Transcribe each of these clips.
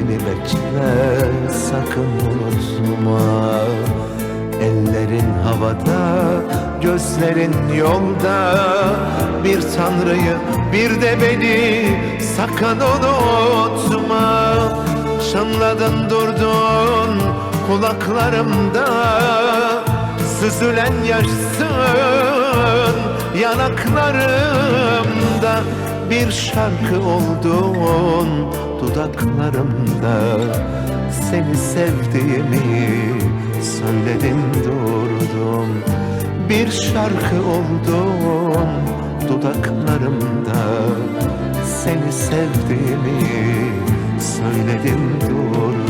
beni bekle sakın unutma. Ellerin havada, gözlerin yolda. Bir tanrıyı bir de beni sakın unutma. Çınladın durdun kulaklarımda. Süzülen yaşsın yanaklarımda Bir şarkı oldun dudaklarımda. Seni sevdiğimi söyledim durdum. Bir şarkı oldun dudaklarımda. Seni sevdiğimi söyledim durdum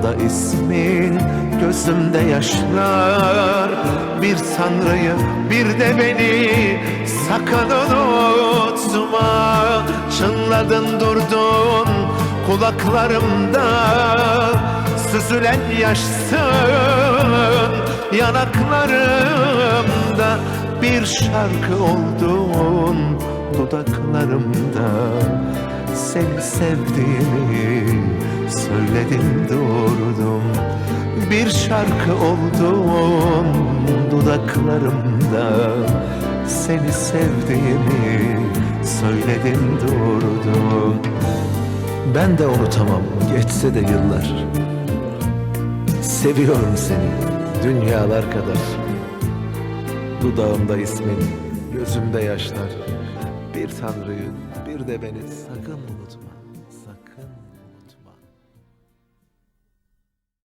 Dudağımda ismin, gözümde yaşlar. Bir tanrıyı bir de beni sakın unutma. Çınladın durdun kulaklarımda. Süzülen yaşsın yanaklarımda. Bir şarkı oldun dudaklarımda. Seni sevdiğimi söyledim durdum Bir şarkı oldun dudaklarımda. Seni sevdiğimi söyledim durdum Ben de unutamam geçse de yıllar. Seviyorum seni dünyalar kadar. Dudağımda ismin, gözümde yaşlar. Bir tanrıyı, bir de beni sakın unutma